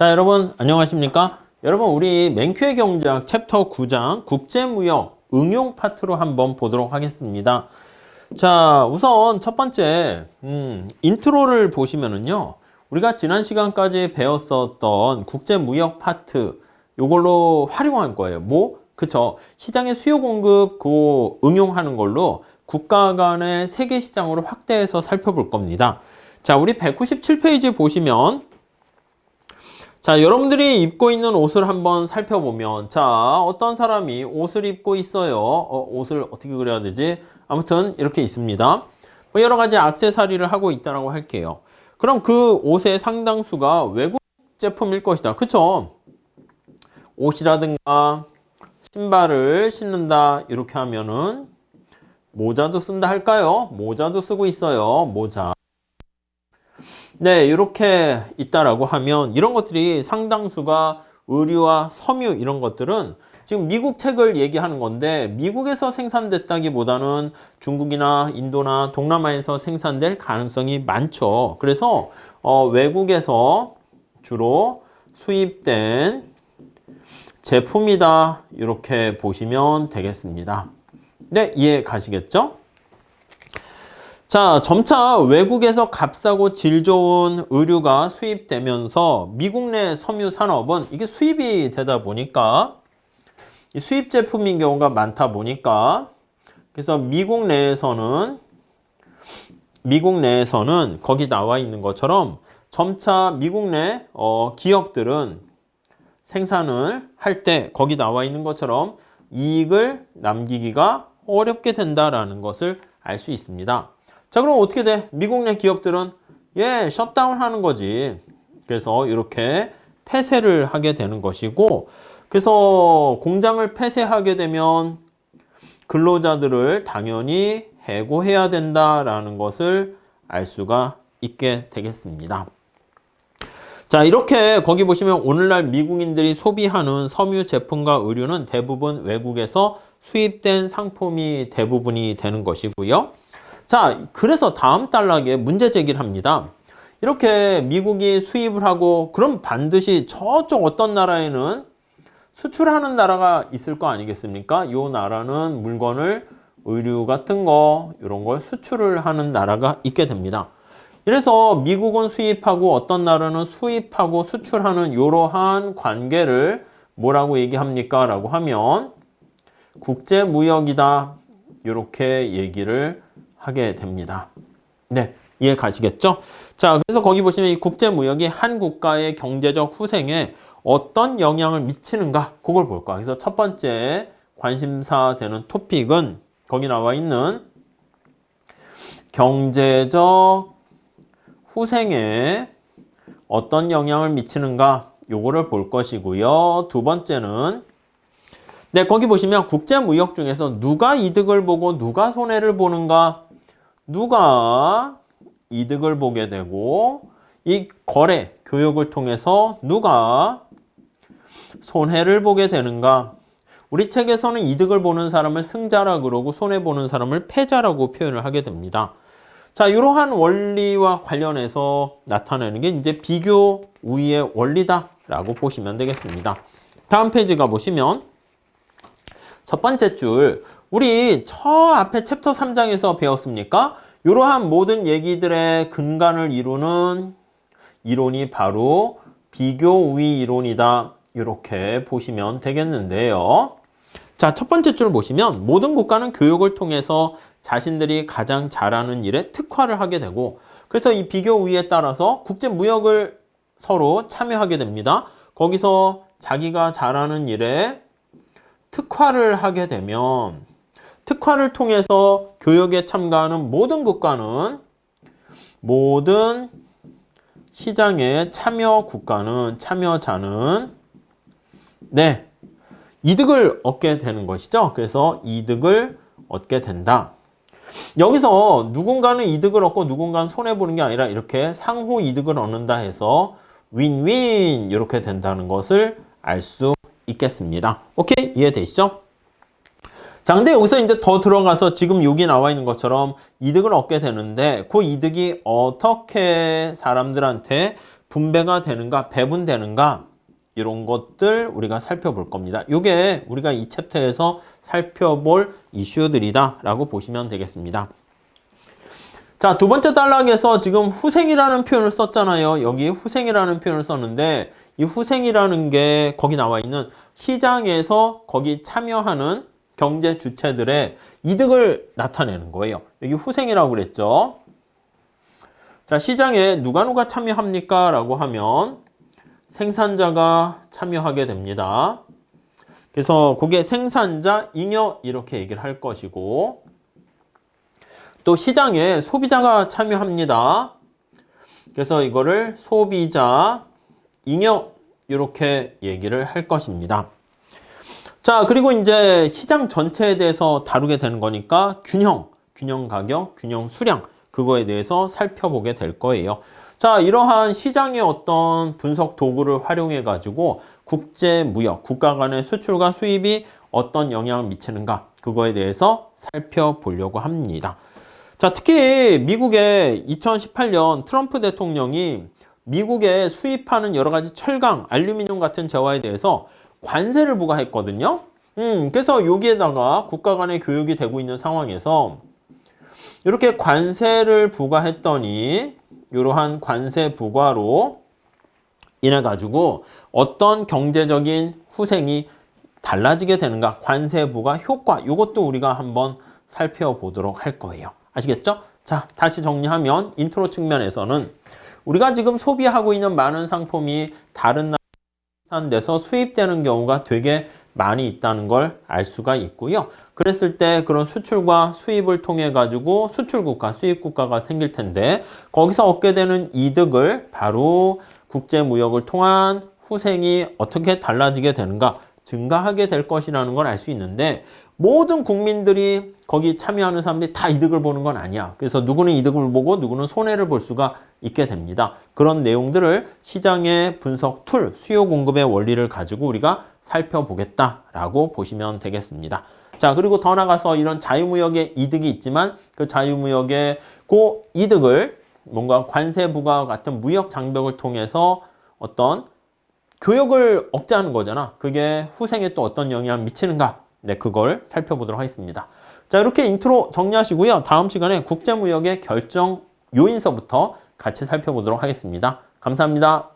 자, 여러분 안녕하십니까? 여러분 우리 맹큐의 경제학 챕터 9장 국제무역 응용 파트로 한번 보도록 하겠습니다. 자, 우선 첫 번째 음, 인트로를 보시면은요. 우리가 지난 시간까지 배웠었던 국제무역 파트 요걸로 활용할 거예요. 뭐? 그쵸. 시장의 수요 공급 그 응용하는 걸로 국가 간의 세계 시장으로 확대해서 살펴볼 겁니다. 자, 우리 197페이지 보시면 자, 여러분들이 입고 있는 옷을 한번 살펴보면 자, 어떤 사람이 옷을 입고 있어요. 어, 옷을 어떻게 그려야 되지? 아무튼 이렇게 있습니다. 뭐 여러 가지 악세사리를 하고 있다라고 할게요. 그럼 그 옷의 상당수가 외국 제품일 것이다. 그쵸? 옷이라든가 신발을 신는다 이렇게 하면은 모자도 쓴다 할까요? 모자도 쓰고 있어요. 모자. 네, 이렇게 있다라고 하면 이런 것들이 상당수가 의류와 섬유 이런 것들은 지금 미국 책을 얘기하는 건데 미국에서 생산됐다기보다는 중국이나 인도나 동남아에서 생산될 가능성이 많죠. 그래서 어, 외국에서 주로 수입된 제품이다 이렇게 보시면 되겠습니다. 네, 이해 가시겠죠? 자, 점차 외국에서 값싸고 질 좋은 의류가 수입되면서 미국 내 섬유 산업은 이게 수입이 되다 보니까 수입 제품인 경우가 많다 보니까 그래서 미국 내에서는 미국 내에서는 거기 나와 있는 것처럼 점차 미국 내 어, 기업들은 생산을 할 때 거기 나와 있는 것처럼 이익을 남기기가 어렵게 된다라는 것을 알 수 있습니다. 자, 그럼 어떻게 돼? 미국 내 기업들은 예, 셧다운 하는 거지. 그래서 이렇게 폐쇄를 하게 되는 것이고, 그래서 공장을 폐쇄하게 되면 근로자들을 당연히 해고해야 된다라는 것을 알 수가 있게 되겠습니다. 자, 이렇게 거기 보시면 오늘날 미국인들이 소비하는 섬유 제품과 의류는 대부분 외국에서 수입된 상품이 대부분이 되는 것이고요. 자, 그래서 다음 단락에 문제 제기를 합니다. 이렇게 미국이 수입을 하고 그럼 반드시 저쪽 어떤 나라에는 수출하는 나라가 있을 거 아니겠습니까? 이 나라는 물건을 의류 같은 거 이런 걸 수출을 하는 나라가 있게 됩니다. 그래서 미국은 수입하고 어떤 나라는 수입하고 수출하는 이러한 관계를 뭐라고 얘기합니까? 라고 하면 국제무역이다. 이렇게 얘기를 하게 됩니다. 네, 이해 가시겠죠? 자, 그래서 거기 보시면 이 국제무역이 한 국가의 경제적 후생에 어떤 영향을 미치는가 그걸 볼 거야. 그래서 첫 번째 관심사 되는 토픽은 거기 나와 있는 경제적 후생에 어떤 영향을 미치는가 요거를 볼 것이고요. 두 번째는 네, 거기 보시면 국제무역 중에서 누가 이득을 보고 누가 손해를 보는가 누가 이득을 보게 되고 이 거래 교육을 통해서 누가 손해를 보게 되는가 우리 책에서는 이득을 보는 사람을 승자라 그러고 손해 보는 사람을 패자라고 표현을 하게 됩니다. 자, 이러한 원리와 관련해서 나타내는 게 이제 비교 우위의 원리다라고 보시면 되겠습니다. 다음 페이지 가 보시면 첫 번째 줄 우리 저 앞에 챕터 3장에서 배웠습니까? 이러한 모든 얘기들의 근간을 이루는 이론이 바로 비교 우위 이론이다. 이렇게 보시면 되겠는데요. 자, 첫 번째 줄 보시면 모든 국가는 교육을 통해서 자신들이 가장 잘하는 일에 특화를 하게 되고 그래서 이 비교 우위에 따라서 국제 무역을 서로 참여하게 됩니다. 거기서 자기가 잘하는 일에 특화를 하게 되면 특화를 통해서 교육에 참가하는 모든 국가는 모든 시장에 참여 국가는 참여자는 네 이득을 얻게 되는 것이죠. 그래서 이득을 얻게 된다. 여기서 누군가는 이득을 얻고 누군가는 손해 보는 게 아니라 이렇게 상호 이득을 얻는다 해서 윈윈 이렇게 된다는 것을 알 수 있겠습니다. 오케이 이해되시죠? 자, 근데 여기서 이제 더 들어가서 지금 여기 나와 있는 것처럼 이득을 얻게 되는데 그 이득이 어떻게 사람들한테 분배가 되는가, 배분되는가 이런 것들 우리가 살펴볼 겁니다. 이게 우리가 이 챕터에서 살펴볼 이슈들이다라고 보시면 되겠습니다. 자, 두 번째 단락에서 지금 후생이라는 표현을 썼잖아요. 여기 후생이라는 표현을 썼는데 이 후생이라는 게 거기 나와 있는 시장에서 거기 참여하는 경제 주체들의 이득을 나타내는 거예요. 여기 후생이라고 그랬죠. 자, 시장에 누가 누가 참여합니까? 라고 하면 생산자가 참여하게 됩니다. 그래서 그게 생산자, 잉여 이렇게 얘기를 할 것이고 또 시장에 소비자가 참여합니다. 그래서 이거를 소비자, 잉여 이렇게 얘기를 할 것입니다. 자, 그리고 이제 시장 전체에 대해서 다루게 되는 거니까 균형, 균형 가격, 균형 수량 그거에 대해서 살펴보게 될 거예요. 자, 이러한 시장의 어떤 분석 도구를 활용해 가지고 국제 무역, 국가 간의 수출과 수입이 어떤 영향을 미치는가 그거에 대해서 살펴보려고 합니다. 자, 특히 미국의 2018년 트럼프 대통령이 미국에 수입하는 여러 가지 철강, 알루미늄 같은 재화에 대해서 관세를 부과했거든요. 음, 그래서 여기에다가 국가 간의 교육이 되고 있는 상황에서 이렇게 관세를 부과했더니 이러한 관세 부과로 인해 가지고 어떤 경제적인 후생이 달라지게 되는가 관세 부과 효과 이것도 우리가 한번 살펴보도록 할 거예요. 아시겠죠? 자, 다시 정리하면 인트로 측면에서는 우리가 지금 소비하고 있는 많은 상품이 다른 나라 데서 수입되는 경우가 되게 많이 있다는 걸 알 수가 있고요. 그랬을 때 그런 수출과 수입을 통해 가지고 수출 국가, 수입 국가가 생길 텐데 거기서 얻게 되는 이득을 바로 국제 무역을 통한 후생이 어떻게 달라지게 되는가 증가하게 될 것이라는 걸 알 수 있는데 모든 국민들이 거기 참여하는 사람들이 다 이득을 보는 건 아니야. 그래서 누구는 이득을 보고 누구는 손해를 볼 수가 있게 됩니다. 그런 내용들을 시장의 분석 툴, 수요 공급의 원리를 가지고 우리가 살펴보겠다라고 보시면 되겠습니다. 자, 그리고 더 나가서 이런 자유무역의 이득이 있지만 그 자유무역의 그 이득을 뭔가 관세 부과 같은 무역 장벽을 통해서 어떤 교역을 억제하는 거잖아. 그게 후생에 또 어떤 영향을 미치는가? 네, 그걸 살펴보도록 하겠습니다. 자, 이렇게 인트로 정리하시고요. 다음 시간에 국제무역의 결정 요인서부터 같이 살펴보도록 하겠습니다. 감사합니다.